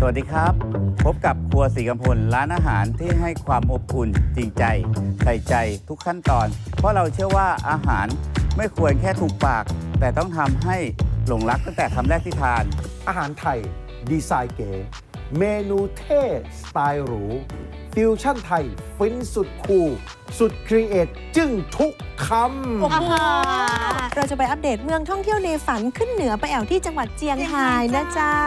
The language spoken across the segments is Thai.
สวัสดีครับ พบกับครัวสีกำพลร้านอาหารที่ให้ความอบอุ่นจริงใจ ใส่ใจทุกขั้นตอน เพราะเราเชื่อว่าอาหารไม่ควรแค่ถูกปาก แต่ต้องทำให้หลงรักตั้งแต่คำแรกที่ทาน อาหารไทย ดีไซน์เก๋ เมนูเท่ สไตล์หรู ฟิวชั่นไทย ฟินสุดคูลสุดครีเอทจึ้งทุกคำ โอ้โหเราจะไปอัปเดตเมืองท่องเที่ยวในฝันขึ้นเหนือไปแอวที่จังหวัดเจียงไฮ้นะเจ้า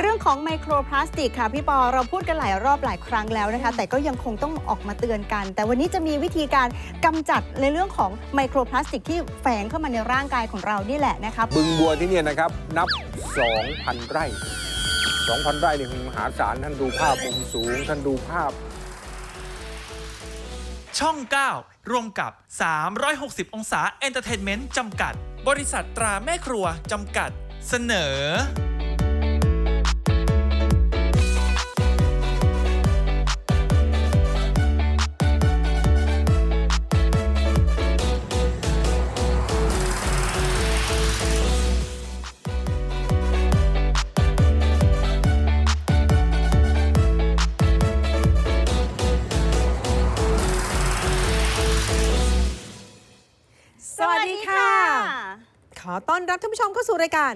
เรื่องของไมโครพลาสติกค่ะพี่ปอเราพูดกันหลายรอบหลายครั้งแล้วนะคะ แต่ก็ยังคงต้องออกมาเตือนกัน แต่วันนี้จะมีวิธีการกำจัดในเรื่องของไมโครพลาสติกที่แฝงเข้ามาในร่างกายของเรานี่แหละนะคะ บึงบัวที่เนี่ยนะครับนับ 2,000 ไร่ 2,000 ไร่นี่มหาศาลท่านดูภาพมุมสูง ท่านดูภาพ ช่อง 9 รวมกับ 360 องศาเอนเตอร์เทนเมนต์จำกัด บริษัทตราแม่ครัวจำกัด เสนอ อต้อนรับท่านผู้ชมเข้าสู่รายการ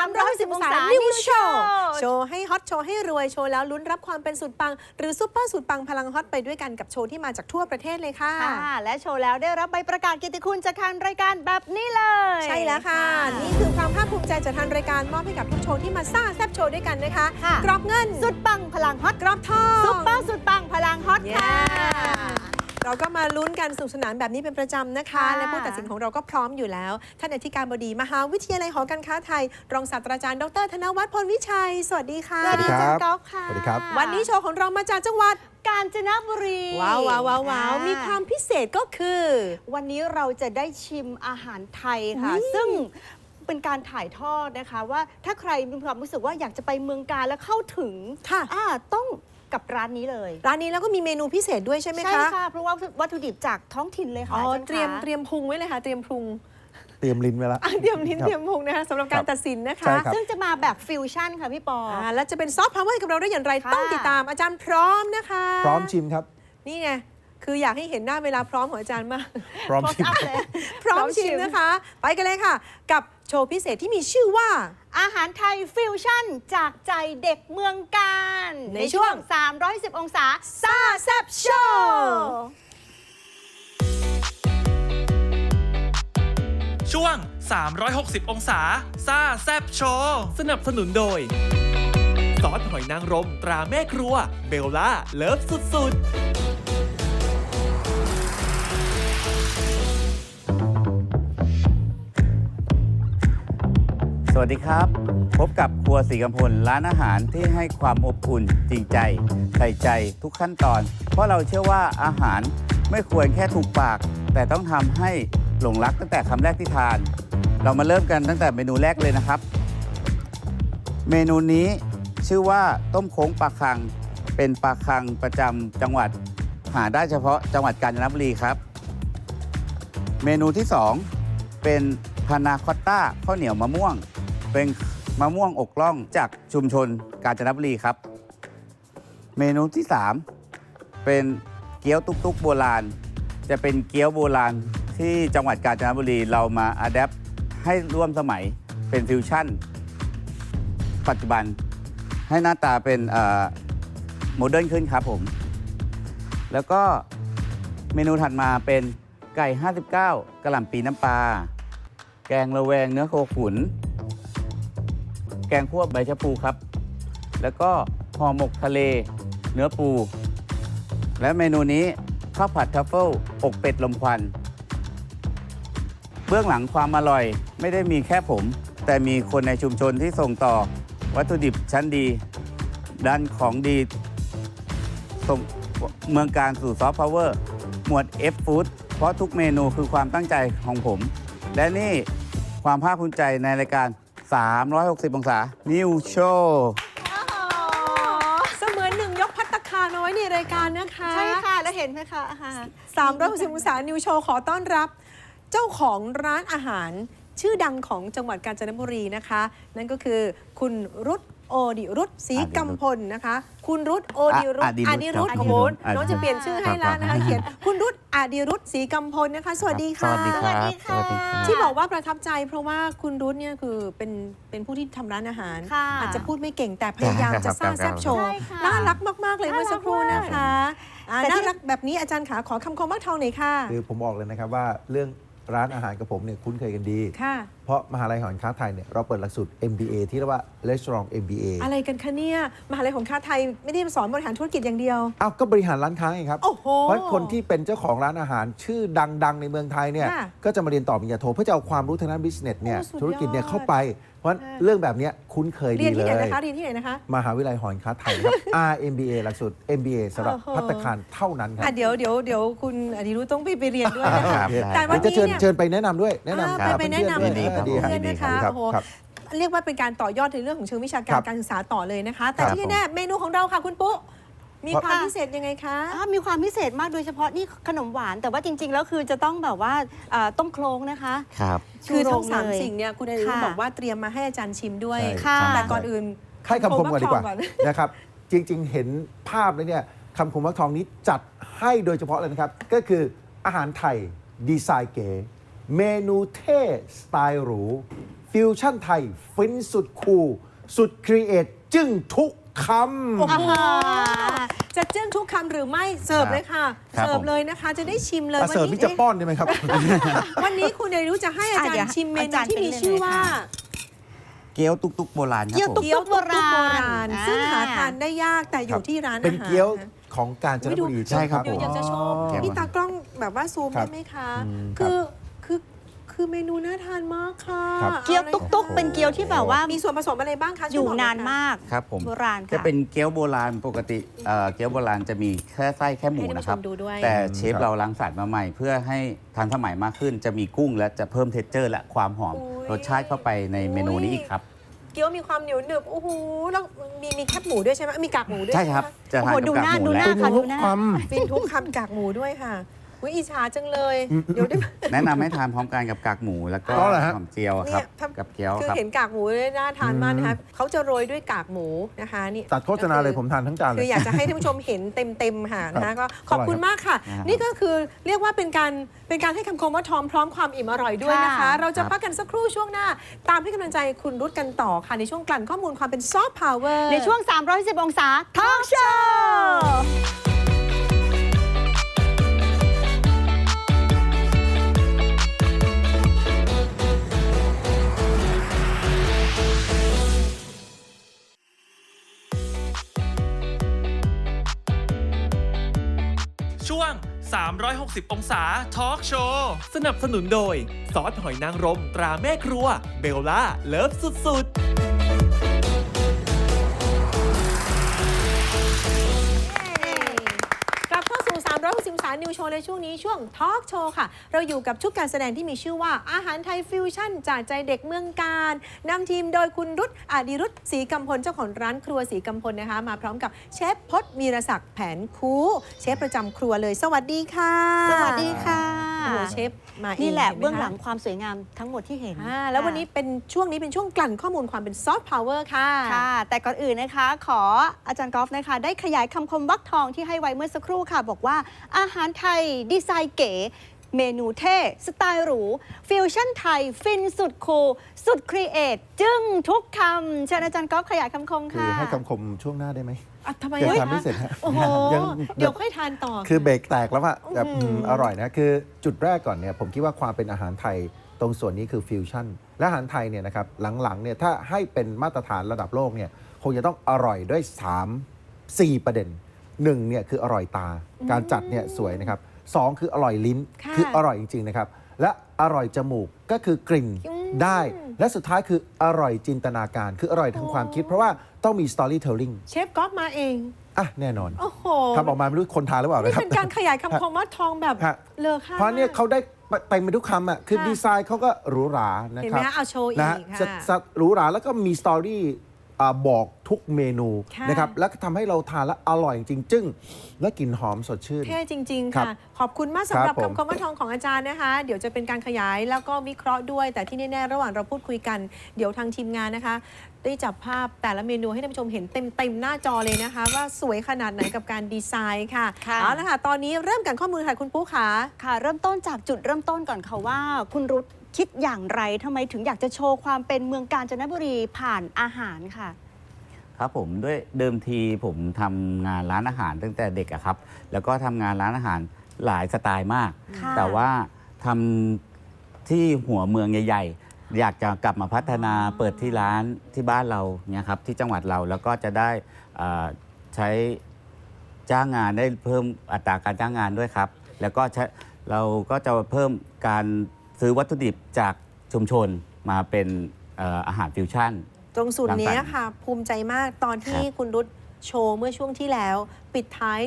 360องศาองศานิว New โชว์ Show โชว์ให้ฮอตโชว์ให้รวยโชว์แล้วลุ้นรับความเป็นสุดปัง หรือซุปเปอร์สุดปังพลังฮอตไปด้วยกันกับโชว์ที่มาจากทั่วประเทศเลยค่ะ ค่ะและโชว์แล้วได้รับใบประกาศเกียรติคุณจากทางรายการแบบนี้เลย ใช่แล้วค่ะ นี่คือความภาคภูมิใจจากทางรายการมอบให้กับทุกโชว์ที่มาซ่าแซบโชว์ด้วยกันนะคะค่ะ กรอบเงินสุดปังพลังฮอตกรอบทองซุปเปอร์สุดปังพลังฮอตค่ะ เราก็มาลุ้นกันสนุกสนานแบบนี้เป็นประจำนะคะ ค่ะ และผู้ตัดสินของเราก็พร้อมอยู่แล้ว ท่านอธิการบดีมหาวิทยาลัยหอการค้าไทย รองศาสตราจารย์ดรธนวัฒน์พลวิชัย สวัสดีค่ะ สวัสดีครัจับนก๊อฟค่ะสวัสดีครับ วันนี้โชว์ของเรามาจากจังหวัด กาญจนบุรีว้าวว้าวว้าวว้าวอ่มีความพิเศษก็คือ วันนี้เราจะได้ชิมอาหารไทยค่ะซึ่งเป็นการถ่ายทอดนะคะ ว่าถ้าใครมีความรู้สึกว่าอยากจะไปเมืองกาญแล้วเข้าถึงค่ะ อ่าต้อง กับร้านนี้เลย ร้านนี้แล้วก็มีเมนูพิเศษด้วยใช่ไหมใช่คะค่ะเพราะว่าวัตถุดิบจากท้องถิ่นเลยค่ะอ๋ออาจารเตรียมคะเตรียมพุงไว้เลยค่ะ เตรียมพุงเตรียมลิ้นไว้แล้วอะเตรียมลิ้นครับเตรียมพุงนะคะสำหรับการครับตัดสินนะคะใช่ครับ ซึ่งจะมาแบบฟิวชั่นค่ะพี่ปอออ่าแล้วจะเป็นซอฟต์พาวเวอร์กับเราได้อย่างไรค่ะ ต้องติดตามอาจารย์พร้อมนะคะพร้อมชิมครับ นี่ไงคืออยากให้เห็นหน้าเวลาพร้อมของอาจารย์มาก พร้อมชิม Close up เลยพร้อมชิมนะคะ ไปกันเลยค่ะ กับ โชว์พิเศษที่มีชื่อว่า อาหารไทยฟิวชั่น จากใจเด็กเมืองกาญในช่วง 310 องศาซ่าแซบโชว์ช่วง 360 องศาซ่าแซบโชว์สนับสนุนโดย ซอสหอยนางรมตราแม่ครัว เบลล่า เลิฟสุดๆ สวัสดีครับ พบกับครัวสีกำพลร้านอาหารที่ให้ความอบอุ่นจริงใจ ใส่ใจทุกขั้นตอน เพราะเราเชื่อว่าอาหารไม่ควรแค่ถูกปาก แต่ต้องทำให้หลงรักตั้งแต่คำแรกที่ทาน เรามาเริ่มกันตั้งแต่เมนูแรกเลยนะครับ เมนูนี้ชื่อว่าต้มโค้งปลาคัง เป็นปลาคังประจำจังหวัดหาได้เฉพาะจังหวัดกาญจนบุรีครับ เมนูที่ 2 เป็นพานาคอตต้าข้าวเหนียวมะม่วง เป็นมะม่วงอกล่องจากชุมชนกาญจนบุรีครับ เมนูที่ 3 เป็นเกี๊ยวตุ๊กตุ๊กโบราณ จะเป็นเกี๊ยวโบราณที่จังหวัดกาญจนบุรีเรามาอัดแอปให้ร่วมสมัยเป็นฟิวชั่น ปัจจุบันให้หน้าตาเป็นโมเดิร์นขึ้นครับผม แล้วก็เมนูถัดมาเป็นไก่ 59 กระหล่ำปีน้ำปลา แกงระแวงเนื้อโคขุน กงคั่วใบชะพูครับ แล้วก็ห่อหมกทะเล เนื้อปู และเมนูนี้ข้าวผัดทัฟเฟิลอกเป็ดลมควัน เบื้องหลังความอร่อยไม่ได้มีแค่ผม แต่มีคนในชุมชนที่ส่งต่อ วัตถุดิบชั้นดีด้านของดีส่งเมืองการสู่ซอฟต์พาวเวอร์หมวด F Food เพราะทุกเมนูคือความตั้งใจของผม และนี่ความภาคภูมิใจในรายการ 360 องศา New Show เสมือนหนึ่งยกพัตตาคารเอาไว้ในรายการนะคะใช่ค่ะ แล้วเห็นไหมคะอาหาร360องศานิวโชว์ขอต้อนรับ เจ้าของร้านอาหารชื่อดังของจังหวัดกาญจนบุรีนะคะ นั่นก็คือคุณรุต โอดิรุตศรีกำพลนะคะ คุณรุตโอดิรุตอะอดิรุตอดิรุตครับโอ้โหอะน้องจะเปลี่ยนชื่อให้แล้วนะคะครับเขียนคุณรุตอดิรุตศรีกำพลนะคะ สวัสดีค่ะ สวัสดีครับสวัสดีครับที่บอกว่าประทับใจ เพราะว่าคุณรุตเนี่ยคือเป็นเป็นผู้ที่ทำร้านอาหารค่ะอาจจะพูดไม่เก่งแต่พยายามจะสร้างแซ่บโชว์ใช่ค่ะน่ารักมาก ๆ เลยเมื่อสักครู่น่ารักมากนะคะอ่าแต่ที่น่ารักแบบนี้อาจารย์ขาขอคำคมว่าทองหน่อยค่ะคือผมบอกเลยนะครับว่าเรื่องร้านอาหารกับผมเนี่ยคุ้นเคยกันดีค่ะ เพราะมหาลัยหอการค้าไทยเนี่ยเราเปิดหลักสูตร MBA ที่เรียกว่า Restaurant MBA อะไรกันคะเนี่ยมหาลัยของค้าไทยไม่ได้สอนบริหารธุรกิจอย่างเดียว อ้าวก็บริหารร้านค้าไงครับ โอ้โห เพราะคนที่เป็นเจ้าของร้านอาหารชื่อดัง ๆ ในเมืองไทยเนี่ยค่ะก็จะมาเรียนต่อปริญญาโทเพื่อจะเอาความรู้ทางด้านบิสเนสเนี่ยโอ้สุดยอด ธุรกิจเนี่ยเข้าไป เพราะฉะนั้นค่ะเรื่องแบบเนี้ยคุ้นเคยเรีดียนเลที่ไหนย นะคะเรียนที่ไหนนะคะ มหาวิทยาลัยหอการค้าไทยนะครับ RMBA หลักสูตร MBA สำหรับโอ้โห พัตตาคารเท่านั้นครัอะบเดี๋ยวเดี๋ยวเดี๋ยวคุณอดิรุธต้องไปไปเรียนด้วยนะคคะรับ แต่วันเดี๋ยวจะเชิญนี้เนี่ย เชิญไปแนะนำด้วยแนะนำอ่าไปไปแนะนำ เพื่อยินดีๆครับดีครับเพื่อนนะคะรับโอ้โห ครับ เรียกว่าเป็นการต่อยอดในเรื่องของเชิงวิชาการครับการศึกษาต่อเลยนะคะ แต่ครับที่แน่ๆเมนูของเราค่ะคุณปุ๊ มีครับ ความพิเศษยังไงคะ อ่ามีความพิเศษมากโดยเฉพาะนี่ขนมหวาน แต่ว่าจริง ๆ แล้วคือจะต้องแบบว่าอ่าต้มโครงนะคะครับ คือทั้งชูโรงสามเลย สิ่งเนี่ยคุณอดิรุธค่ะบอกว่าเตรียมมาให้อาจารย์ชิมด้วย ใช่ ค่ะ แต่ก่อนอื่นให้คำคมก่อนดีกว่าคำคมว่าทองก่อนนะครับ จริงๆ เห็นภาพแล้วเนี่ยคำคมว่าทองนี้จัดให้โดยเฉพาะเลยนะครับ ก็คืออาหารไทยดีไซน์เก๋ เมนูเท่สไตล์หรู ฟิวชั่นไทย ฟินสุดคูลสุดครีเอทจึ้งทุกคโอ้ำโหจะเจื้องทุกคำหรือไม่เสิร์ฟเลยค่ะ ครับ เสิร์ฟผมเลยนะคะ จะได้ชิมเลยอาเสริมวันนี่นี้จะป้อนได้ไหมครับวันนี้คุณอดิรุธจะให้อาจารอะเดี๋ยวย์ชิมเมอานูจารย์ที่มีเป็นชื่อเลยว่าค่ะเกี๊ยวตุกตุกโบราณครับเกี๊ยว ผมตุ๊กเกี๊ยวตุ๊กตุ๊กโบราณ อ่า ซึ่งหาทานได้ยากแต่อยู่ที่ร้านอาหารเป็นเกี๊ยวนะของกาญจนบุรี ใช่ครับ เดี๋ยวผมอยากจะโชว์เกี๊ยวพี่ตากล้องแบบว่าซูมครัได้บไหมคะอืมคือ คือคือเมนูน่าทานมากค่ะครับ เกี๊ยวตุ๊กตุ๊กเป็นเกี๊ยวที่แบบว่ามีส่วนผสมอะไรบ้างคะอช่วยู่บกหนานค่ะมาก ครับผมโบราณค่ะ จะเป็นเกี๊ยวโบราณปกติเอ่อเกี๊ยวโบราณจะมีแค่ไส้แค่หมูให้ท่านผู้นะครับชมดูด้วย แต่เชฟครับเราล้างสารมาใหม่ เพื่อให้ทันสมัยมากขึ้น จะมีกุ้งและจะเพิ่มเท็กเจอร์ และความหอมรสชาติเข้าไปในเมนูนี้อีกครับ เกี๊ยวมีความเหนียวหนึบโอ้โหแล้วมีมีแคบหมูด้วยใช่ไหมมีกากหมูด้วยใช่ครับ จะโอ้ทานโหกับดูกากหน้าหมูดูหและน้าค่ะทุกหน้า ความ ฟินทุกคำกากหมูด้วยค่ะ วิอิจฉาจังเลย เดี๋ยวได้แนะนำให้ทานพร้อมกันกับกากหมูแล้วก็อ๋อเหรอฮะ หอมเจียวครับเนี่ยถ้ากับเกี๊ยวคือครับ เห็นกากหมูเนี่ยน่าทานมากนะคะเขาจะโรยด้วยกากหมูนะคะนี่ ตัดโฆษณาเลยผมทานทั้งจานเลคืย ออยากจะให้ท่านผู้ชมเห็นเต็มๆค่ะนะคะก็ขอบคุณอร่อยครับมากค่ะ นะครับ นี่ก็คือเรียกว่าเป็นการเป็นการให้คำคมว่าทอมพร้อมความอิ่มอร่อยด้วยนะคะ ค่ะ เราจะครับพักกันสักครู่ช่วงหน้า ตามให้กำลังใจคุณรุดกันต่อค่ะ ในช่วงกลั่นข้อมูลความเป็นซอฟต์พาวเวอร์ในช่วง 310 องศาทอล์กโชว์ ช่วง 360 องศาทอล์กโชว์สนับสนุนโดย ซอสหอยนางรมตราแม่ครัว เบลล่า เลิฟสุดๆ นิวโชว์ในช่วงนี้ช่วงทอล์กโชว์ค่ะ เราอยู่กับชุดการแสดงที่มีชื่อว่าอาหารไทยฟิวชั่น จากใจเด็กเมืองการนำทีมโดยคุณรุตอดิรุตศรีกำพลเจ้าของร้านครัวศรีกำพลนะคะ มาพร้อมกับเชฟพศมีรศักดิ์แผนคูเชฟประจำครัวเลย สวัสดีค่ะ สวัสดีค่ะ โอ้โหเชฟมาเองนี่แหละห็ไมคเบื้องหลังความสวยงามทั้งหมดที่เห็น อ่าแล้ววันนี้เป็นช่วงนี้เป็นช่วงกลั่นข้อมูลความเป็นซอฟต์พาวเวอร์ค่ะ ค่ะ แต่ก่อนอื่นนะคะ ขออาจารย์กอล์ฟนะคะ ได้ขยายคำคมวักทองที่ให้ไว้เมื่อสักครู่ค่ะ บอกว่าอาหารไทยดีไซน์เก๋เมนูเท่ สไตล์หรู ฟิวชั่นไทย ฟินสุดคูลสุดครีเอทจึ้งทุกคำเชิญอาจารย์กอล์ฟขยายคำคมคือค่ะ ให้คำคมช่วงหน้าได้ไหม อะทำไมยังอะทานไม่คะเสร็จฮะโอ้โหยังเดี๋ยวค่อยทานต่อ คือเบรกแตกแล้วอะแบบอื้อหืออืม อร่อยนะ คือจุดแรกก่อนเนี่ยผมคิดว่าความเป็นอาหารไทยตรงส่วนนี้คือฟิวชั่น และอาหารไทยเนี่ยนะครับหลังๆเนี่ยถ้าให้เป็นมาตรฐานระดับโลกเนี่ยคงจะต้องอร่อยด้วย 3 4 ประเด็นหนึ่งเนี่ยคืออร่อยตา การจัดเนี่ยสวยนะครับสองคืออร่อยลิ้นค่ะออร่อยจริงๆนะครับและอร่อยจมูกก็คือกลิ่นอืม ได้ และสุดท้ายคืออร่อยจินตนาการ คืออร่อยทางความคิด เพราะว่าต้องมี storytelling เชฟก๊อฟมาเอง อะ แน่นอนโอ้โหทำออกมาไม่รู้คนทานหรือเปล่านี่นะครับ เป็นการขยายคำคมว่าทองแบบฮะ เลอค่าเพราะเนี่ยมกเขาได้เต็มไปทุกคำอะ คือค่ะดีไซน์เขาก็หรูหรานะเห็นคไหมรับคะเอาโชว์อีนะกฮะค่ะสสหรูหราแล้วก็มีสตอรี่อา บอกทุกเมนูค่ะนะครับแล้วก็ทำให้เราทานแล้วอร่อยจริงจึ้งและกลิ่นหอมสดชื่น เท่จริง ๆ ครัค่ะบขอบคุณมากสำหรับครับผม คำคมว่าทองของอาจารย์นะคะ เดี๋ยวจะเป็นการขยายแล้วก็วิเคราะห์ด้วย แต่ที่แน่ๆ ระหว่างเราพูดคุยกัน เดี๋ยวทางทีมงานนะคะ ได้จับภาพแต่ละเมนูให้ท่านผู้ชมเห็นเต็มๆหน้าจอเลยนะคะ ว่าสวยขนาดไหนกับการดีไซน์ค่ะค่ะ เอาละค่ะตอนนี้เริ่มกันข้อมูลค่ะคุณปุ๊ค่ะ ค่ะเริ่มต้นจากจุดเริ่มต้นก่อนค่ะว่า คุณรุต คิดอย่างไรทำไมถึงอยากจะโชว์ความเป็นเมืองกาญจนบุรีผ่านอาหารค่ะ ครับผมด้วยเดิมทีผมทำงานร้านอาหารตั้งแต่เด็กอะครับ แล้วก็ทำงานร้านอาหารหลายสไตล์มาก ค่ะแต่ว่าทำที่หัวเมืองใหญ่ ๆ อยากจะกลับมาพัฒนาเปิดที่ร้านที่บ้านเราเนี่ยครับที่จังหวัดเราแล้วก็จะได้อ่าใช้จ้างงานได้เพิ่มอัตราการจ้างงานด้วยครับ แล้วก็ใช้เราก็จะเพิ่มการ ซื้อวัตถุดิบจากชุมชนมาเป็นเอ่ออาหารฟิวชั่น ตรงส่วนนี้รังสรรค์ค่ะ ภูมิใจมากตอนที่ครับ คุณรุตโชว์เมื่อช่วงที่แล้ว ปิดท้าย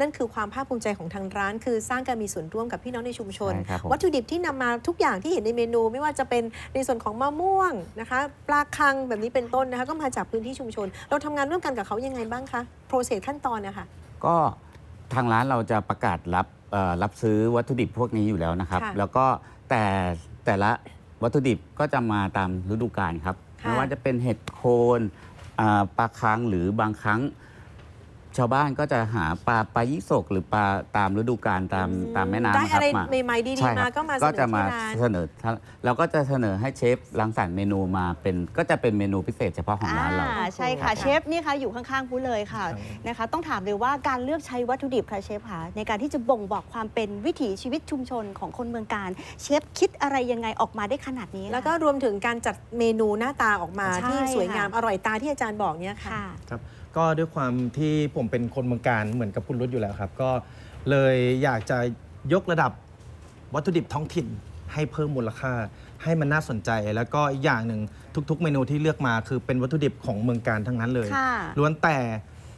นั่นคือความภาคภูมิใจของทางร้าน คือสร้างการมีส่วนร่วมกับพี่น้องในชุมชน ใช่ครับผม วัตถุดิบที่นำมาทุกอย่างที่เห็นในเมนู ไม่ว่าจะเป็นในส่วนของมะม่วงนะคะปลาคังแบบนี้เป็นต้นนะคะ ก็มาจากพื้นที่ชุมชน เราทำงานร่วมกันกับเขายังไงบ้างคะโปรเซสขั้นตอนนะคะ ก็ทางร้านเราจะประกาศรับเอ่อรับซื้อวัตถุดิบพวกนี้อยู่แล้วนะครับ ค่ะแล้วก็ แต่แต่ละวัตถุดิบก็จะมาตามฤดูกาลครับ ค่ะ ไม่ว่าจะเป็นเห็ดโคนอ่าปลาคังหรือบางครั้ง ชาวบ้านก็จะหาปลาปลายี่สกหรือปลาตามฤดูกาลตามตามแม่น้ำได้ครัอะบไรมาใหม่ๆดีใช่ๆคมารับก็มาเสก็นอจะมาที่ร้าน เสนอเราก็จะเสนอให้เชฟรังสรรค์เมนูมาเป็นก็จะเป็นเมนูพิเศษเฉพาะของร้านเรา อ่าใช่ค่ะครับเชฟนี่ค่ะอยู่ข้างๆผู้เลยค่ะนะคะ ต้องถามเลยว่าการเลือกใช้วัตถุดิบค่ะเชฟค่ะในการที่จะบ่งบอกความเป็นวิถีชีวิตชุมชนของคนเมืองการ เชฟคิดอะไรยังไงออกมาได้ขนาดนี้คะแล้วก็รวมถึงการจัดเมนูหน้าตาออกมาใช่ที่สวยงามค่ะ อร่อยตาที่อาจารย์บอกเนี่ยค่ะ ค่ะ ครับ ก็ด้วยความที่ผมเป็นคนเมืองการเหมือนกับคุณรุตอยู่แล้วครับ ก็เลยอยากจะยกระดับวัตถุดิบท้องถิ่นให้เพิ่มมูลค่าให้มันน่าสนใจ แล้วก็อีกอย่างหนึ่งทุก ๆ เมนูที่เลือกมาคือเป็นวัตถุดิบของเมืองการทั้งนั้นเลยค่ะ ล้วนแต่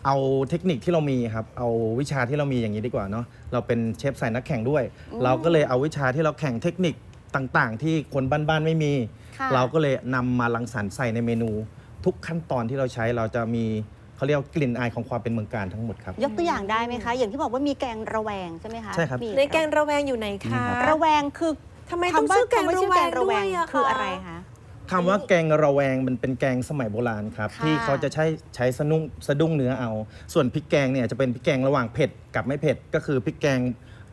เอาเทคนิคที่เรามีครับเอาวิชาที่เรามีอย่างนี้ดีกว่าเนาะเราเป็นเชฟสายนักแข่งด้วย เราก็เลยเอาวิชาที่เราแข่งเทคนิคต่างๆ ที่คนบ้านๆไม่มี ค่ะ เราก็เลยนำมาลังสรรค์ใส่ในเมนู ทุกขั้นตอนที่เราใช้เราจะมี เขาเรียกว่ากลิ่นอายของความเป็นเมืองการทั้งหมดครับ ยกตัวอย่างได้ไหมคะ อย่างที่บอกว่ามีแกงระแวงใช่ไหมคะใช่ครับ มีในแกงระแวงอยู่ไหนคะระแวงคือทำไมต้องชื่อแกงคำว่าระชื่อแวแกงงระด้แววยงอะคืออะไรคะคำว่าแกงระแวงมันเป็นแกงสมัยโบราณครับค่ะที่เขาจะใช้ใช้สะดุ้งสะดุ้งเนื้อเอา ส่วนพริกแกงเนี่ยจะเป็นพริกแกงระหว่างเผ็ดกับไม่เผ็ดก็คือพริกแกง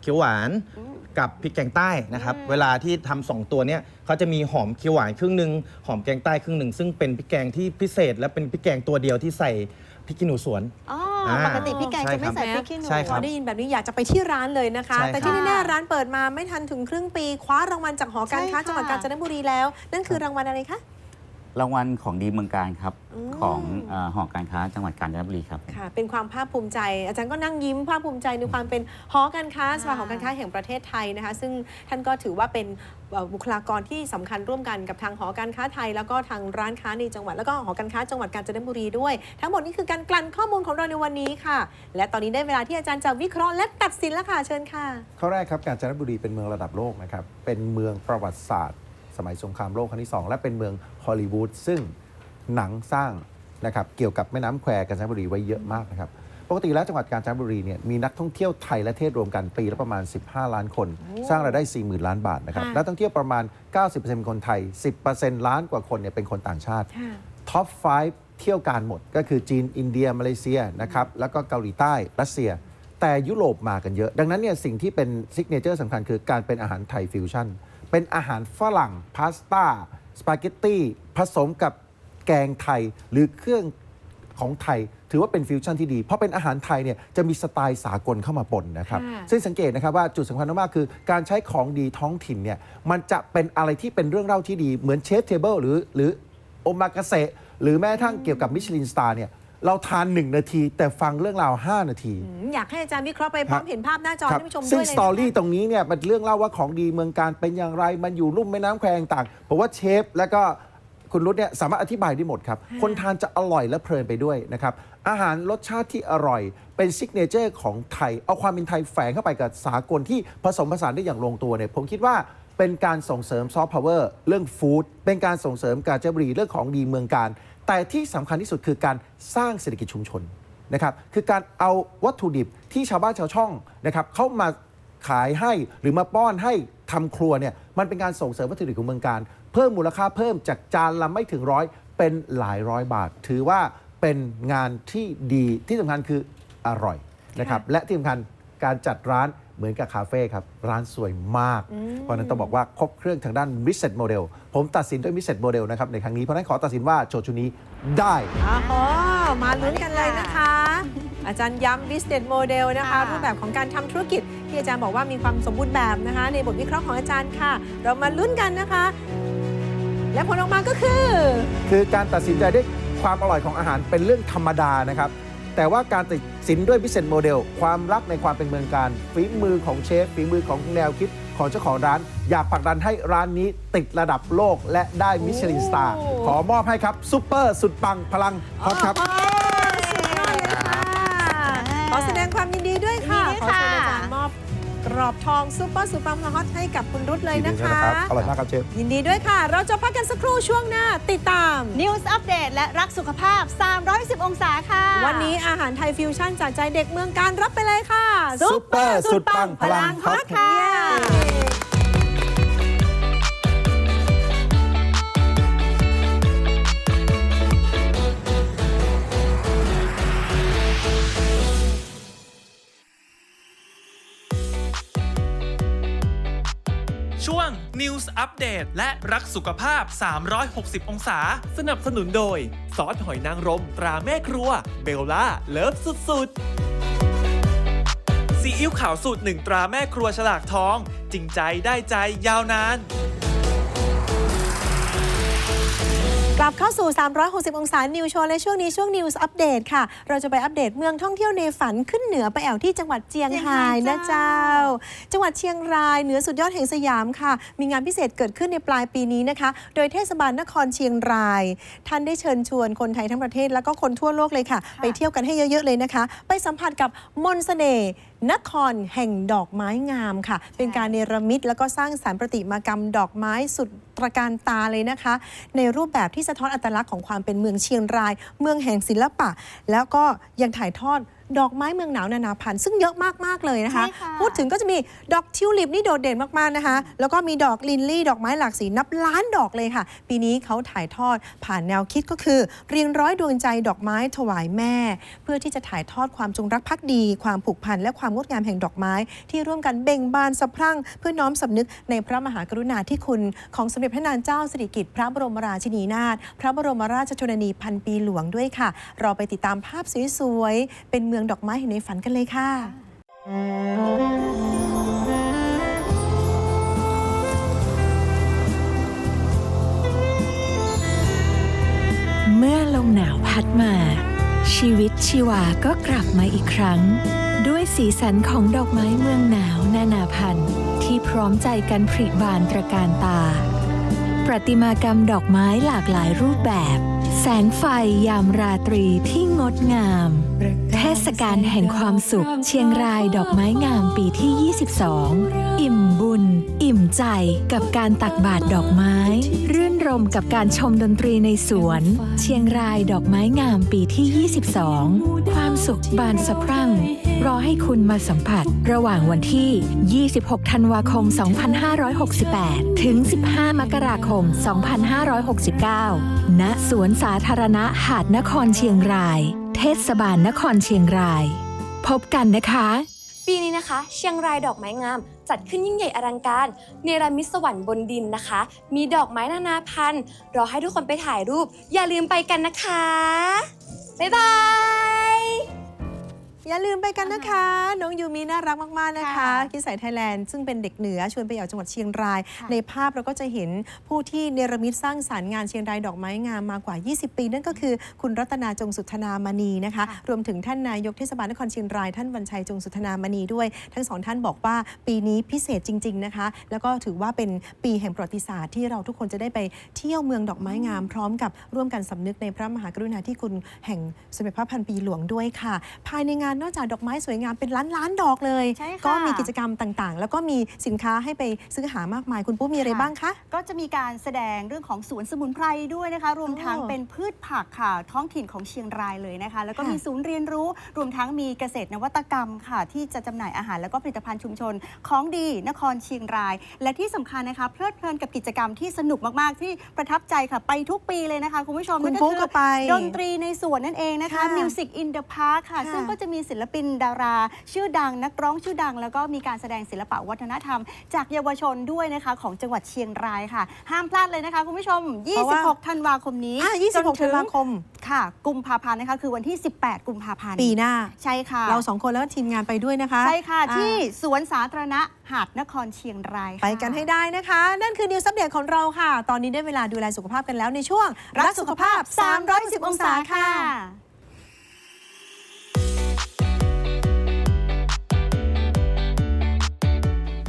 เขียวหวานกับพริกแกงใต้นะครับเวลาที่ทำสองตัวเนี้ยเขาจะมีหอมเขียวหวานครึ่งหนึ่งหอมแกงใต้ครึ่งหนึ่งซึ่งเป็นพริกแกงที่พิเศษ และเป็นพริกแกงตัวเดียวที่ใส่ พริกขี้หนูสวน อ๋ออ่าปกติพี่แกงใช่จะไม่ครับใส่พริกขี้หนู ใช่พครัอบ ได้ยินแบบนี้อยากจะไปที่ร้านเลยนะคะ ใช่แต่ที่ครับแน่ๆร้านเปิดมาไม่ทันถึงครึ่งปี คว้ารางวัลจากหอการค้าใช่ค่ะ จังหวัดกาญจนบุรีแล้ว นั่นคือรางวัลอะไรคะ รางวัลของดีเมืองการครับ อืม ของเอ่อหอการค้าจังหวัดกาญจนบุรีครับ ค่ะ เป็นความภาคภูมิใจ อาจารย์ก็นั่งยิ้มภาคภูมิใจในความเป็นหอการค้าสภาหอการค้าแห่งประเทศไทยนะคะ ซึ่งท่านก็ถือว่าเป็นเอ่อ บุคลากรที่สำคัญร่วมกันกับทางหอการค้าไทย แล้วก็ทางร้านค้าในจังหวัดแล้วก็หอการค้าจังหวัดกาญจนบุรีด้วย ทั้งหมดนี้คือการกลั่นข้อมูลของเราในวันนี้ค่ะ และตอนนี้ได้เวลาที่อาจารย์จะวิเคราะห์และตัดสินแล้วค่ะเชิญค่ะข้อแรกครับกาญจนบุรีเป็นเมืองระดับโลกนะครับเป็นเมืองประวัติศาสตร์ สมัยสงครามโลกครั้งที่ 2 และเป็นเมืองฮอลลีวูดซึ่งหนังสร้างนะครับเกี่ยวกับแม่น้ำแควกาญจนบุรีไว้เยอะมากนะครับ กติแล้วจังหวัดกาญจนบุรีเนี่ยมีนักท่องเที่ยวไทยและเทศรวมกันปีละประมาณ 15 ล้านคน สร้างรายได้ 40,000 ล้านบาทนะครับค่ะนักท่องเที่ยวประมาณ 90%เป็นคนไทย 10%ล้านกว่าคนเนี่ยเป็นคนต่างชาติค่ะท็อป 5 เที่ยวการหมดก็คือจีนอินเดียมาเลเซียนะครับแล้วก็เกาหลีใต้รัสเซีย แต่ยุโรปมากันเยอะ ดังนั้นเนี่ยสิ่งที่เป็นซิกเนเจอร์สำคัญคือการเป็นอาหารไทยฟิวชั่นเป็นอาหารฝรั่งพาสต้าสปาเกตตี้ผสมกับแกงไทยหรือเครื่องของไทย ถือว่าเป็นฟิวชั่นที่ดี เพราะเป็นอาหารไทยเนี่ยจะมีสไตล์สากลเข้ามาปนนะครับ ค่ะซึ่งสังเกตนะครับว่าจุดสำคัญมากๆคือการใช้ของดีท้องถิ่นเนี่ยมันจะเป็นอะไรที่เป็นเรื่องเล่าที่ดีเหมือนเชฟเทเบิลหรือหรือโอมากาเสะหรือแม้กระทั่งเกี่ยวกับมิชลินสตาร์เนี่ยเราทาน 1 นาที แต่ฟังเรื่องราว 5 นาที อืมอยากให้อาจารย์วิเคราะห์ไปพร้อมครับเห็นภาพหน้าจอครับท่านผู้ชมซึ่ด้งวยเลยสนะคะ ตอรี่ตรงนี้เนี่ยมันเรื่องเล่าว่าของดีเมืองการเป็นอย่างไร มันอยู่ลุ่มแม่น้ำแควต่างๆผมว่าเชฟ และก็ คุณรุตเนี่ยสามารถอธิบายได้หมดครับ คนทานจะอร่อยและเพลินไปด้วยนะครับ อาหารรสชาติที่อร่อย เป็นซิกเนเจอร์ของไทย เอาความเป็นไทยแฝงเข้าไปกับสากลที่ผสมผสานได้อย่างลงตัวเนี่ยผมคิดว่าเป็นการส่งเสริมซอฟต์พาวเวอร์เรื่องฟู้ดเป็นการส่งเสริมการจับรีเรื่องของดีเมืองการ แต่ที่สำคัญที่สุดคือการสร้างเศรษฐกิจชุมชนนะครับคือการเอาวัตถุดิบที่ชาวบ้านชาวช่องนะครับเข้ามาขายให้หรือมาป้อนให้ทำครัวเนี่ยมันเป็นการส่งเสริมวัตถุดิบของเมืองการ เพิ่มมูลค่าเพิ่มจากจานละไม่ถึงร้อยเป็นหลายร้อยบาท ถือว่าเป็นงานที่ดีที่สำคัญคืออร่อยนะครับและที่สำคัญการจัดร้านเหมือนกับคาเฟ่ครับ ร้านสวยมาก เพราะฉะนั้นต้องบอกว่าครบเครื่องทางด้าน business model ผมตัดสินด้วย business model นะครับในครั้งนี้ เพราะฉะนั้นขอตัดสินว่าโจทย์ชุดนี้ได้อ๋อมาลุ้นกันเลยนะคะ อาจารย์ย้ำ business model นะคะค่ะรูปแบบของการทำธุรกิจ ที่อาจารย์บอกว่ามีความสมบูรณ์แบบนะคะ ในบทวิเคราะห์ของอาจารย์ค่ะ เรามาลุ้นกันนะคะ และผลออกมาก็คือ คือการตัดสินใจด้วยความอร่อยของอาหารเป็นเรื่องธรรมดานะครับ แต่ว่าการตัดสินด้วย business model ความรักในความเป็นเมืองการฝีมือของเชฟฝีมือของแนวคิดของเจ้าของร้าน อยากผลักดันให้ร้านนี้ติดระดับโลกและได้มิชลินสตาร์โอ้ ขอมอบให้ครับซุปเปอร์สุดปังพลังฮอตครับโอ้โหสุดยอดเลยค่ะ ขอแสดงความยินดีด้วยค่ะยินดีขด้วยอเชิญค่ะอาจารย์มอบก รอบทองซุปเปอร์สุดปังพลังฮอตให้กับคุณรุตเลยนะคะ อร่อยมากครับเชฟ ยินดีด้วยค่ะ เราจะพักกันสักครู่ช่วงหน้าติดตามนิวส์อัปเดตและรักสุขภาพ 310 องศาค่ะ วันนี้อาหารไทยฟิวชั่นจากใจเด็กเมืองการรับไปเลยค่ะ ซุปเปอร์สุดปังพลังฮอตค่ะ อัปเดต และรักสุขภาพ 360 องศา สนับสนุนโดย ซอสหอยนางรมตราแม่ครัว เบลล่า เลิฟสุดๆซีอิ๊วขาวสูตรหนึ่งตราแม่ครัวฉลากทอง จริงใจได้ใจยาวนาน กลับเข้าสู่ 360 องศา นิวโชว์และช่วงนี้ช่วง News Update ค่ะ เราจะไปอัปเดตเมืองท่องเที่ยวในฝันขึ้นเหนือไปแอวที่จังหวัดเจียงไฮ้นะเจ้า จังหวัดเชียงรายเหนือสุดยอดแห่งสยามค่ะ มีงานพิเศษเกิดขึ้นในปลายปีนี้นะคะ โดยเทศบาลนครเชียงราย ท่านได้เชิญชวนคนไทยทั้งประเทศแล้วก็คนทั่วโลกเลยค่ะ ไปเที่ยวกันให้เยอะๆเลยนะคะ ไปสัมผัสกับมนต์เสน่ห์ นครแห่งดอกไม้งามค่ะ เป็นการเนรมิตแล้วก็สร้างสารรค์ประติมากรรมดอกไม้สุดตระการตาเลยนะคะ ในรูปแบบที่สะท้อนอัตลักษณ์ของความเป็นเมืองเชียงราย เมืองแห่งศิลปะ แล้วก็ยังถ่ายทอดดอกไม้เมืองหนาวนานาพันธุ์ซึ่งเยอะมาก ๆ เลยนะคะ ใช่ค่ะ พูดถึงก็จะมีดอกทิวลิปนี่โดดเด่นมาก ๆ นะคะ แล้วก็มีดอกลินลี่ ดอกไม้หลากสีนับล้านดอกเลยค่ะ ปีนี้เขาถ่ายทอดผ่านแนวคิดก็คือ เรียงร้อยดวงใจดอกไม้ถวายแม่ เพื่อที่จะถ่ายทอดความจงรักภักดี ความผูกพันและความงดงามแห่งดอกไม้ ที่ร่วมกันเบ่งบานสะพรั่ง เพื่อน้อมสำนึกในพระมหากรุณาธิคุณ ของสมเด็จพระนางเจ้าสิริกิติ์พระบรมราชินีนาถพระบรมราชชนนีพันปีหลวงด้วยค่ะเราไปติดตามภาพสวยๆเป็นเมืองดอกไม้ในฝันกันเลยค่ะ เมื่อลมหนาวพัดมา ชีวิตชีวาก็กลับมาอีกครั้ง ด้วยสีสันของดอกไม้เมืองหนาวนานาพันธุ์ที่พร้อมใจกันผลิบานตระการตา ประติมากรรมดอกไม้หลากหลายรูปแบบ แสงไฟยามราตรีที่งดงาม เทศกาลแห่งความสุข เชียงรายดอกไม้งามปีที่ 22 อิ่มบุญ อิ่มใจกับการตักบาตรดอกไม้ รื่นรมกับการชมดนตรีในสวน เชียงรายดอกไม้งามปีที่ 22 ความสุขบานสะพรั่ง รอให้คุณมาสัมผัส ระหว่างวันที่ 26 ธันวาคม 2568 ถึง 15 มกราคม 2569 ณ สวนสาธารณะหาดนครเชียงราย เทศบาลนครเชียงราย พบกันนะคะ ปีนี้นะคะ เชียงรายดอกไม้งาม จัดขึ้นยิ่งใหญ่อลังการ เนรมิตสวรรค์บนดินนะคะ มีดอกไม้นานาพันธุ์รอให้ทุกคนไปถ่ายรูป อย่าลืมไปกันนะคะ บ๊ายบาย อย่าลืมไปกันนะคะ น้องยูมีน่ารักมาก ๆ นะคะ ค่ะคิดใส่ไทยแลนด์ ซึ่งเป็นเด็กเหนือชวนไปอยู่จังหวัดเชียงราย ค่ะในภาพเราก็จะเห็นผู้ที่เนรมิตสร้างสารรค์งานเชียงรายดอกไม้งามมากว่า 20 ปี นั่นก็คือคุณรัตนาจงสุธนามณีนะคะรวมถึงท่านนายกเทศบาลนครเชียงราย ท่านวันชัยจงสุธนามณีด้วย ทั้งสองท่านบอกว่าปีนี้พิเศษจริง ๆ นะคะ แล้วก็ถือว่าเป็นปีแห่งประวัติศาสตร์ที่เราทุกคนจะได้ไปเที่ยวเมืองดอกไม้งาม พร้อมกับร่วมกันสำนึกในพระมหากรุณาธิคุณแห่งสมเด็จพระพันปีหลวงด้วยค่ะ ภายในงานนอกจากดอกไม้สวยงามเป็นล้านล้านๆดอกเลย ใช่ค่ะก็มีกิจกรรมต่างๆ แล้วก็มีสินค้าให้ไปซื้อหามากมาย คุณปุ๊มีอะไรค่ะ บ้างคะ ก็จะมีการแสดงเรื่องของสวนสมุนไพรด้วยนะคะ รวมทั้งอ๋อเป็นพืชผักค่ะ ท้องถิ่นของเชียงรายเลยนะคะ แล้วก็ค่ะมีศูนย์เรียนรู้ รวมทั้งมีเกษตรนวัตกรรมค่ะ ที่จะจำหน่ายอาหารแล้วก็ผลิตภัณฑ์ชุมชนของดีนครเชียงราย และที่สำคัญนะคะ เพลิดเพลินกับกิจกรรมที่สนุกมากๆ ที่ประทับใจค่ะ ไปทุกปีเลยนะคะคุณผู้ชมคุณนั่นปุ๊คืก็ไป ดนตรีในสวนนั่นเองนะคะ ค่ะ Music in the Park ค่ะ ค่ะซึ่งก็จะมีศิลปินดารา ชื่อดังนักร้องชื่อดัง แล้วก็มีการแสดงศิลปะวัฒนธรรม จากเยาวชนด้วยนะคะของจังหวัดเชียงรายค่ะ ห้ามพลาดเลยนะคะคุณผู้ชม เพราะว่า 26 ธันวาคมนี้อะจน26ถึธันงวาคม ค่ะ กุมภาพันธ์นะคะคือวันที่ 18 กุมภาพันธ์ปีหน้า ใช่ค่ะ เราสองคนแล้วก็ทีมงานไปด้วยนะคะใช่ค่ะ อ่าที่สวนสาธารณะหาดนครเชียงรายค่ะ ไปกันให้ได้นะคะ นั่นคือนิวซัปเดตของเราค่ะ ตอนนี้ได้เวลาดูแลสุขภาพกันแล้วในช่วง รักสุขภาพ 310 องศาค่ะ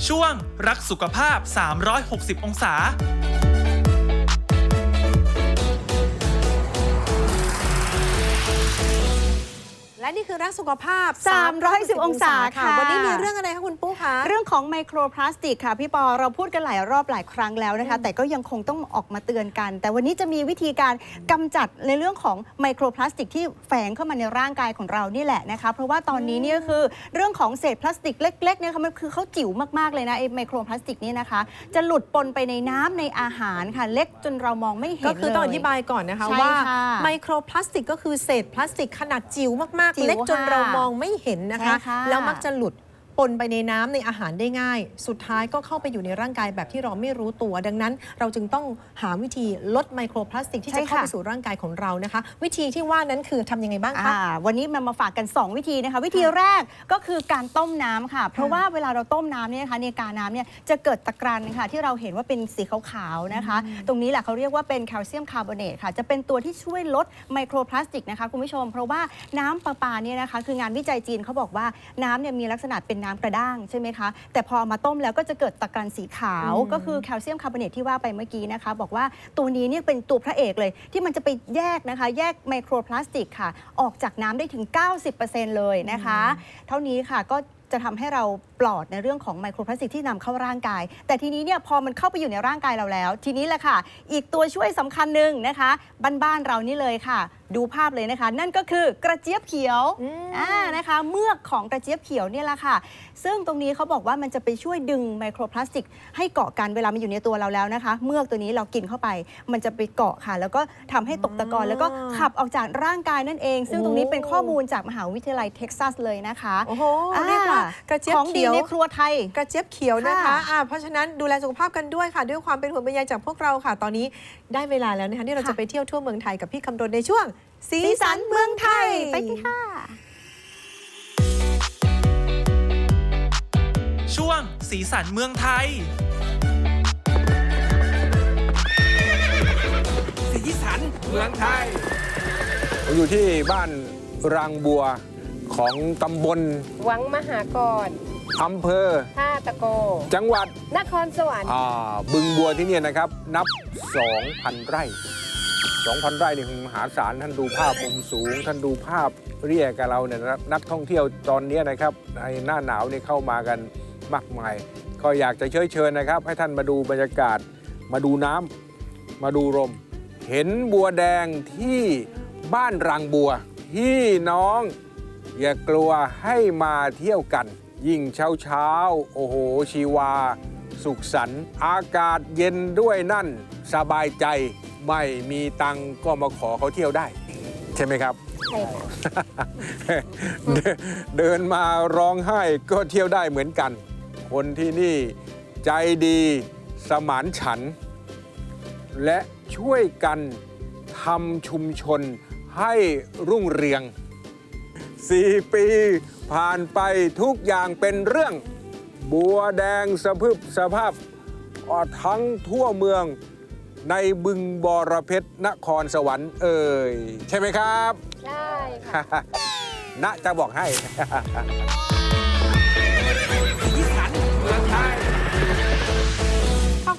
ช่วงรักสุขภาพ 360 องศา และนี่คือรักสุขภาพ 310 องศาค่ะ วันนี้มีเรื่องอะไรคะคุณปุ๊คะเรื่องของไมโครพลาสติกค่ะ พี่ปอเราพูดกันหลายรอบหลายครั้งแล้วนะคะ แต่ก็ยังคงต้องออกมาเตือนกัน แต่วันนี้จะมีวิธีการกำจัดในเรื่องของไมโครพลาสติกที่แฝงเข้ามาในร่างกายของเรานี่แหละนะคะ เพราะว่าตอนนี้เนี่ยคือเรื่องของเศษพลาสติกเล็กๆเนี่ยค่ะมันคือเขาจิ๋วมากๆเลยนะไอ้ไมโครพลาสติกนี่นะคะ จะหลุดปนไปในน้ำในอาหารค่ะเล็กจนเรามองไม่เห็นก็คือต้องอเลยธิบายก่อนนะคะใช่ว่าค่ะไมโครพลาสติกก็คือเศษพลาสติกขนาดจิ๋วมากจิ๋ๆวเล็กจนค่ะเรามองไม่เห็นนะคะใช่ค่ะแล้วมักจะหลุด ปนไปในน้ำในอาหารได้ง่าย สุดท้ายก็เข้าไปอยู่ในร่างกายแบบที่เราไม่รู้ตัว ดังนั้นเราจึงต้องหาวิธีลดไมโครพลาสติกที่ใช่จะเข้าค่ะไปสู่ร่างกายของเรานะคะ วิธีที่ว่านั้นคือทำยังไงบ้างคะอ่าวันนี้มันมาฝากกัน 2 วิธีนะคะ วิธีแรกก็คือการต้มน้ำค่ะ เพราะว่าเวลาเราต้มน้ำเนี่ยนะคะในกาน้ำเนี่ยจะเกิดตะกรันค่ะ ที่เราเห็นว่าเป็นสีขาวๆนะคะ ตรงนี้แหละเขาเรียกว่าเป็นแคลเซียมคาร์บอเนตค่ะ จะเป็นตัวที่ช่วยลดไมโครพลาสติกนะคะคุณผู้ชม เพราะว่าน้ำประปาเนี่ยนะคะคืองานวิจัยจีนเขาบอกว่าน้ำเนี่ยมีลักษณะเป็นน้ำกระด้างใช่ไหมคะ แต่พอเอามาต้มแล้วก็จะเกิดตะกรันสีขาวอืมก็คือแคลเซียมคาร์บอเนตที่ว่าไปเมื่อกี้นะคะ บอกว่าตัวนี้เนี่ยเป็นตัวพระเอกเลย ที่มันจะไปแยกนะคะ แยกไมโครพลาสติกค่ะ ออกจากน้ำได้ถึง 90%เลยนะคะ เท่านี้ค่ะก็จะทำให้เราปลอดในเรื่องของไมโครพลาสติกที่นำเข้าร่างกาย แต่ทีนี้เนี่ยพอมันเข้าไปอยู่ในร่างกายเราแล้ว ทีนี้แหละค่ะ อีกตัวช่วยสำคัญหนึ่งนะคะ บ้านๆเรานี่เลยค่ะ ดูภาพเลยนะคะ นั่นก็คือกระเจี๊ยบเขียวอืม อ่านะคะเมือกของกระเจี๊ยบเขียวเนี่ยแหละค่ะ ซึ่งตรงนี้เขาบอกว่ามันจะไปช่วยดึงไมโครพลาสติก ให้เกาะกันเวลามันอยู่ในตัวเราแล้วนะคะ เมือกตัวนี้เรากินเข้าไป มันจะไปเกาะค่ะ แล้วก็ทำให้ตกตะกอนแล้วก็ขับออกจากร่างกายนั่นเอง ซึ่งตรงนี้เป็นข้อมูลจากมหาวิทยาลัยเท็กซัสเลยนะคะโอ้โหอ่าเรียกว่ากระเจี๊ยบของดีเขียว ในครัวไทย กระเจี๊ยบเขียวนะคะค่ะอ่าเพราะฉะนั้นดูแลสุขภาพกันด้วยค่ะ ด้วยความเป็นห่วงเป็นใยจากพวกเราค่ะ ตอนนี้ได้เวลาแล้วนะคะที่เราค่ะ จะไปเที่ยวทั่วเมืองไทยกับพี่คำรณในช่วง สีสันเมืองไทย ไปกันค่ะ ช่วงสีสันเมืองไทย สีสันเมืองไทย ผมอยู่ที่บ้านรางบัวของตำบลหวังมหากรอำเภอ ท่าตะโก จังหวัดนครสวรรค์อ่าบึงบัวที่เนี่ยนะครับ นับ 2,000 ไร่ 2,000 ไร่นี่มหาศาลท่านดูภาพมุมสูง ท่านดูภาพเรียกกับเราเนี่ยนะนักท่องเที่ยวตอนนี้นะครับในหน้าหนาวนี่เข้ามากันมากมาย ก็อยากจะเชิญเชิญนะครับ ให้ท่านมาดูบรรยากาศ มาดูน้ำมาดูลมเห็นบัวแดงที่บ้านรางบัวพี่น้อง อย่ากลัวให้มาเที่ยวกัน ยิ่งเช้าเช้าโอ้โห ชีวา สุขสันต์อากาศเย็นด้วยนั่น สบายใจ ไม่มีตังค์ก็มาขอเขาเที่ยวได้ ใช่ไหมครับใช่ค่ะเดินเดินมาร้องไห้ก็เที่ยวได้เหมือนกัน คนที่นี่ใจดีสมานฉันท์และช่วยกันทำชุมชนให้รุ่งเรืองสี่ปีผ่านไปทุกอย่างเป็นเรื่อง บัวแดงสะพึบสภาพอ่อทั้งทั่วเมือง ในบึงบรเพชรนครสวรรค์เอ่ยใช่ไหมครับ ใช่ค่ะณจะบอกให้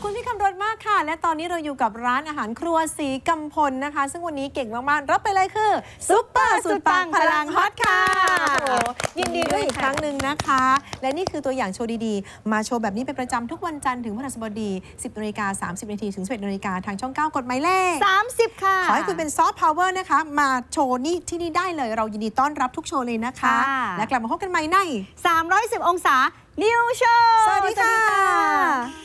คุณพี่คำรณมากค่ะ และตอนนี้เราอยู่กับร้านอาหารครัวสีกำพลนะคะ ซึ่งวันนี้เก่งมากๆ รับไปเลยคือซุปเปอร์สุดปังพลังฮอตค่ะโยินดีด้วยอีกครั้งหนึ่งนะคะ และนี่คือตัวอย่างโชว์ดีๆ มาโชว์แบบนี้เป็นประจำทุกวันจันทร์ถึงพฤหัสบดี 10นาฬิกา30นาทีถึง11นาฬิกาทางช่อง 9กดหมายเลข 30 ค่ะ ขอให้คุณเป็นซอฟต์พาวเวอร์นะคะ มาโชว์นี่ที่นี่ได้เลย เรายินดีต้อนรับทุกโชว์เลยนะคะ ค่ะ และกลับมาพบกันใหม่ใน310 องศา นิวโชว์ สวัสดีค่ะ